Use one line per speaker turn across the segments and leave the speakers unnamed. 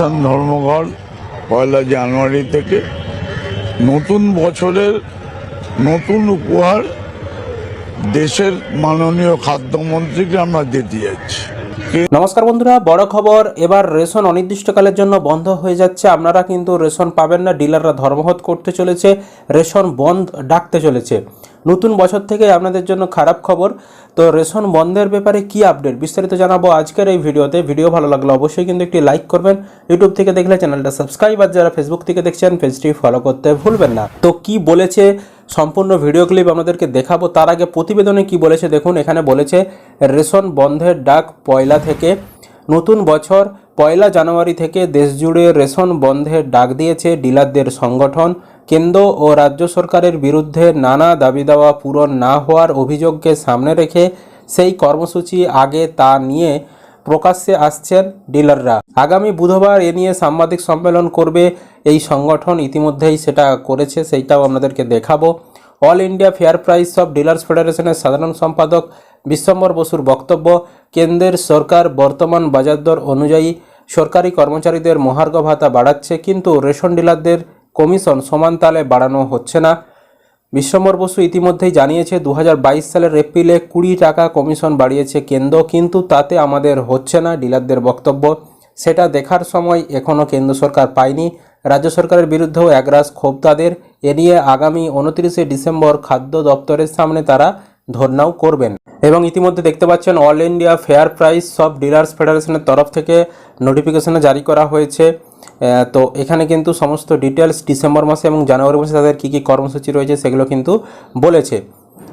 খ্রিস্টান ধর্মঘট, পয়লা জানুয়ারি থেকে নতুন বছরের নতুন উপহার দেশের মাননীয় খাদ্যমন্ত্রীকে আমরা দিতে যাচ্ছি।
নমস্কার বন্ধুরা, বড় খবর। এবার রেশন অনির্দিষ্টকালের জন্য বন্ধ হয়ে যাচ্ছে। আপনারা কিন্তু রেশন পাবেন না, ডিলাররা ধর্মঘট করতে চলেছে, রেশন বন্ধ ডাকতে চলেছে। নতুন বছর থেকে আপনাদের জন্য খারাপ খবর। তো রেশন বন্ধের ব্যাপারে কি আপডেট? বিস্তারিত জানাব আজকের এই ভিডিওতে। ভিডিও ভালো লাগলে অবশ্যই কিন্তু একটি লাইক করবেন। ইউটিউব থেকে দেখলে চ্যানেলটা সাবস্ক্রাইব, আর যারা ফেসবুক থেকে দেখছেন, পেজটি ফলো করতে ভুলবেন না। তো কি বলেছে সম্পূর্ণ ভিডিও ক্লিপ আপনাদেরকে দেখাবো। তার আগে প্রতিবেদনে কি বলেছে দেখুন, এখানে বলেছে, রেশন বন্ধের ডাক পয়লা থেকে নতুন বছর, পয়লা জানুয়ারি থেকে দেশজুড়ে রেশন বন্ধের ডাক দিয়েছে ডিলারদের সংগঠন। কেন্দ্র ও রাজ্য সরকারের বিরুদ্ধে নানা দাবি দাওয়া পূরণ না হওয়ার অভিযোগকে সামনে রেখে সেই কর্মসূচি আগে তা নিয়ে প্রকাশ্যে আসছেন ডিলাররা। আগামী বুধবার এ নিয়ে সাংবাদিক সম্মেলন করবে এই সংগঠন। ইতিমধ্যেই সেটা করেছে, সেইটাও আপনাদেরকে দেখাবো। All India fair price of dealers ফেডারেশনের সাধারণ সম্পাদক বিশ্বম্বর বসুর বক্তব্য, কেন্দ্রের সরকার বর্তমান বাজার দর অনুযায়ী সরকারি কর্মচারীদের মহার্ঘ ভাতা বাড়াচ্ছে, কিন্তু রেশন ডিলারদের কমিশন সমান তালে বাড়ানো হচ্ছে না। বিশ্বম্বর বসু ইতিমধ্যেই জানিয়েছে দু হাজার বাইশ সালের এপ্রিলে কুড়ি টাকা কমিশন বাড়িয়েছে কেন্দ্র, কিন্তু তাতে আমাদের হচ্ছে না ডিলারদের বক্তব্য। সেটা দেখার সময় এখনও কেন্দ্র সরকার পায়নি। রাজ্য সরকারের বিরুদ্ধেও একরাস ক্ষোভ তাদের। এ নিয়ে আগামী উনত্রিশে ডিসেম্বর খাদ্য দপ্তরের সামনে তারা ধর্নাও করবেন। এবং ইতিমধ্যে দেখতে পাচ্ছেন all India fair price shop dealers ফেডারেশনের তরফ থেকে নোটিফিকেশনে জারি করা হয়েছে। তো এখানে কিন্তু সমস্ত ডিটেলস ডিসেম্বর মাসে এবং জানুয়ারি মাসে তাদের কী কী কর্মসূচি রয়েছে সেগুলো কিন্তু বলেছে।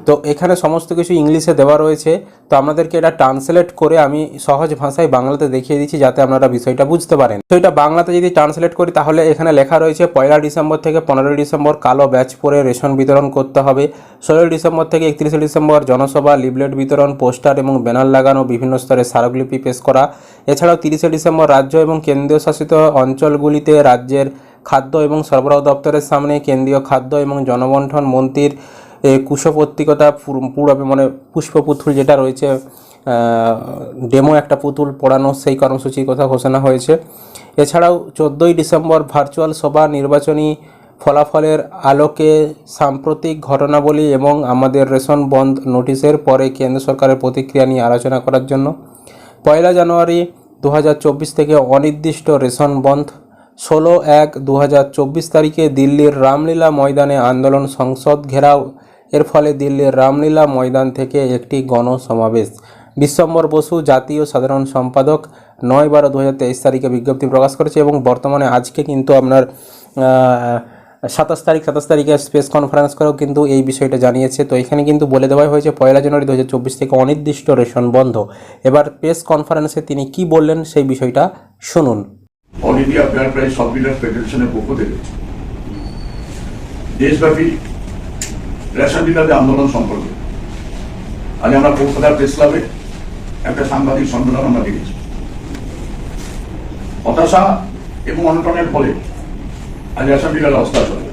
তো এখানে সমস্ত কিছু ইংলিশে দেওয়া রয়েছে। তো আপনাদেরকে এটা ট্রান্সলেট করে আমি সহজ ভাষায় বাংলাতে দেখিয়ে দিচ্ছি যাতে আপনারা বিষয়টা বুঝতে পারেন। তো এটা বাংলাতে যদি ট্রান্সলেট করি তাহলে এখানে লেখা রয়েছে, পয়লা ডিসেম্বর থেকে পনেরোই ডিসেম্বর কালো ব্যাচ পরে রেশন বিতরণ করতে হবে। ষোলোই ডিসেম্বর থেকে একত্রিশে ডিসেম্বর জনসভা, লিফলেট বিতরণ, পোস্টার এবং ব্যানার লাগানো, বিভিন্ন স্তরে স্মারকলিপি পেশ করা। এছাড়াও তিরিশে ডিসেম্বর রাজ্য এবং কেন্দ্রীয় শাসিত অঞ্চলগুলিতে রাজ্যের খাদ্য এবং সরবরাহ দপ্তরের সামনে কেন্দ্রীয় খাদ্য এবং জনবন্টন মন্ত্রীর কুশপত্রিকতা পুর- পুরো মানে পুষ্পপুতুল যেটা রয়েছে ডেমো একটা পুতুল পড়ানো, সেই কর্মসূচির কথা ঘোষণা হয়েছে। এছাড়াও চোদ্দোই ডিসেম্বর ভার্চুয়াল সভা নির্বাচনী ফলাফলের আলোকে সাম্প্রতিক ঘটনাবলী এবং আমাদের রেশন বন্ধ নোটিশের পরে কেন্দ্র সরকারের প্রতিক্রিয়া নিয়ে আলোচনা করার জন্য। পয়লা জানুয়ারি দু হাজার চব্বিশ থেকে অনির্দিষ্ট রেশন বন্ধ। ষোলো এক দু তারিখে দিল্লির রামলীলা ময়দানে আন্দোলন সংসদ ঘেরাও এর ফলে দিল্লির রামলীলা ময়দান থেকে একটি গণসমাবেশ। বিশ্বম্বর বসু, জাতীয় সাধারণ সম্পাদক নয় বারো দু তারিখে বিজ্ঞপ্তি প্রকাশ করেছে এবং বর্তমানে আজকে কিন্তু আপনার সাতাশ তারিখ, সাতাশ তারিখে স্পেস কনফারেন্স করেও কিন্তু এই বিষয়টা জানিয়েছে। তো এখানে কিন্তু বলে দেওয়া হয়েছে, পয়লা জানুয়ারি দু হাজার চব্বিশ থেকে অনির্দিষ্ট রেশন বন্ধ। এবার প্রেস কনফারেন্সে তিনি কি বললেন সেই বিষয়টা শুনুন।
অল ইন্ডিয়া প্রাইস সব ফেডারেশনের পক্ষ থেকে দেশব্যাপী রেশন ডিলারদের আন্দোলন সম্পর্কে। আজ আমরা কলকাতা প্রেস ক্লাবে একটা সাংবাদিক সম্মেলন আমরা দেখেছি। হতাশা এবং অনটনের ফলে আজ রেশন ডিলার অবস্থা চলে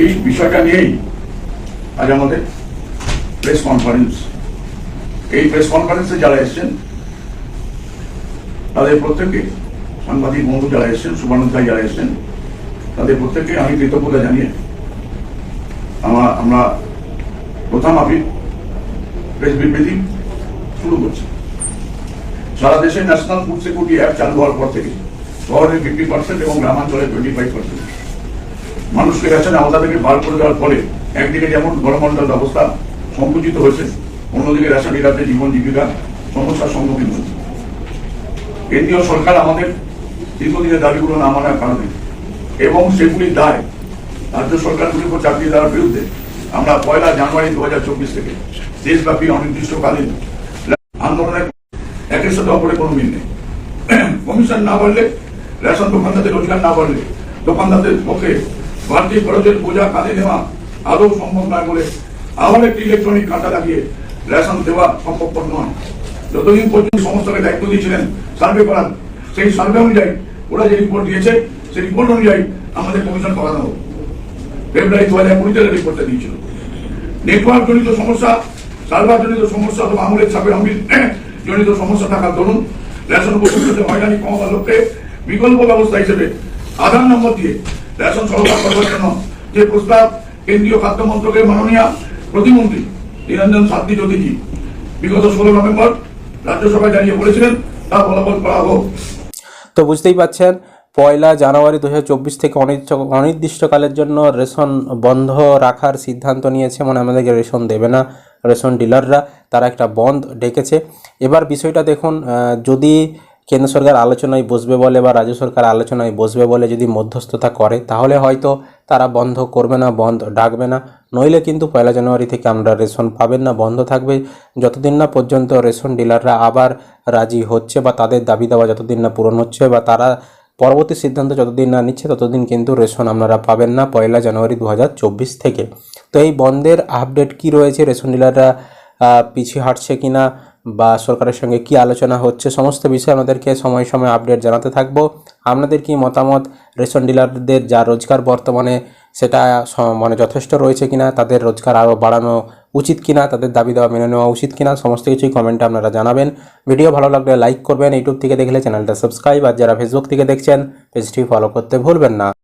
এই বিষয়টা নিয়েই আজ আমাদের প্রেস কনফারেন্স। এই প্রেস কনফারেন্সে যারা এসেছেন, তাদের প্রত্যেককে, সাংবাদিক বন্ধু যারা এসেছেন সুবর্ণতাই যারা এসেছেন, তাদের প্রত্যেককে আমি কৃতজ্ঞতা জানিয়ে আমরা আমরা প্রথম আমি প্রেস বিবৃতি শুরু করছি। সারা দেশে ন্যাশনাল ফুড সিকিউরিটি অ্যাপ চালু হওয়ার পর থেকে শহরে ফিফটি পার্সেন্ট এবং গ্রামাঞ্চলে টোয়েন্টি ফাইভ পার্সেন্ট মানুষকে রেশনে আলাদা থেকে বার করে দেওয়ার ফলে একদিকে যেমন গণমন্ডল ব্যবস্থা সংকুচিত হয়েছে, অন্যদিকে রেশন ডিলারদের জীবন জীবিকা সমস্যার সম্মুখীন হচ্ছে। কেন্দ্রীয় সরকার আমাদের দীর্ঘদিনের দাবিগুলো না মানার কারণে এবং সেগুলির দায় রাজ্য সরকারগুলির উপর চাপিয়ে দেওয়ার বিরুদ্ধে আমরা পয়লা জানুয়ারি দু হাজার চব্বিশ থেকে দেশব্যাপী অনির্দিষ্টকালীন আন্দোলনের একের সাথে অপরের কোনো মিল নেই। কমিশন না বাড়লে, রেশন দোকানদারদের রোজগার না বাড়লে, দোকানদারদের পক্ষে বাড়তি খরচের বোঝা কাঁধে নেওয়া আদৌ সম্ভব নয় বলে আবার একটি ইলেকট্রনিক কাঁটা লাগিয়ে রেশন দেওয়া সম্ভবপর নয়। যতদিন পর্যন্ত সমস্তকে দায়িত্ব দিয়েছিলেন সার্ভে করার, সেই সার্ভে অনুযায়ী ওরা যে রিপোর্ট দিয়েছে, সেই রিপোর্ট অনুযায়ী আমাদের কমিশন করানো হোক। ফেব্রুয়ারি দু হাজার কুড়িতে রিপোর্টটা দিয়েছিল। নেটওয়ার্ক জনিত সমস্যা সার্ভার জনিত সমস্যা অথবা আঙুলের ছাপের অমিল জনিত সমস্যা থাকার দরুন রেশন উপভোক্তাদের হয়রানি কমাবার পরিবর্তে বিকল্প ব্যবস্থা হিসেবে আধার নম্বর দিয়ে রেশন সরবরাহ করবার জন্য যে প্রস্তাব কেন্দ্রীয় খাদ্য মন্ত্রকের মাননীয় প্রতিমন্ত্রী নিরঞ্জন সাত্রী জ্যোতিজি বিগত ষোলো নভেম্বর রাজ্যসভায় জানিয়ে বলেছিলেন, তা ফলাফল করা হোক।
তো বুঝতেই পাচ্ছেন পয়লা জানুয়ারি দু হাজার চব্বিশ থেকে অনির্দিষ্ট- অনির্দিষ্টকালের জন্য রেশন বন্ধ রাখার সিদ্ধান্ত নিয়েছে মানে আমাদেরকে রেশন দেবে না রেশন ডিলাররা, তারা একটা বন্ধ ডেকেছে। এবার বিষয়টা দেখুন যদি কেন্দ্র সরকার আলোচনায় বসবে বলে বা রাজ্য সরকার আলোচনায় বসবে বলে যদি মধ্যস্থতা করে, তাহলে হয়তো তারা বন্ধ করবে না, বন্ধ ডাকবে না। নইলে কিন্তু পয়লা জানুয়ারি থেকে আমরা রেশন পাবেন না, বন্ধ থাকবে। যতদিন না পর্যন্ত রেশন ডিলাররা আবার রাজি হচ্ছে বা তাদের দাবি দেওয়া যতদিন না পূরণ হচ্ছে বা তারা পরবর্তী সিদ্ধান্ত যতদিন না নিচ্ছে, ততদিন কিন্তু রেশন আপনারা পাবেন না পয়লা জানুয়ারি দু হাজার চব্বিশ থেকে। তো এই বন্ধের আপডেট কি রয়েছে, রেশন ডিলাররা পিছিয়ে হাঁটছে কিনা বা সরকারের সঙ্গে কি আলোচনা হচ্ছে, সমস্ত বিষয়ে আমাদেরকে সময় সময় আপডেট জানাতে থাকব। আপনাদের কি মতামত? রেশন ডিলারদের যা রোজগার বর্তমানে, সেটা মানে যথেষ্ট রয়েছে কিনা? তাদের রোজগার আরও বাড়ানো উচিত কিনা, তাদের দাবি দেওয়া মেনে নেওয়া উচিত কিনা, সমস্ত কিছুই কমেন্টে আপনারা জানাবেন। ভিডিও ভালো লাগলে লাইক করবেন ইউটিউব থেকে দেখলে চ্যানেলটা সাবস্ক্রাইব আর যারা ফেসবুক থেকে দেখছেন পেজটি ফলো করতে ভুলবেন না।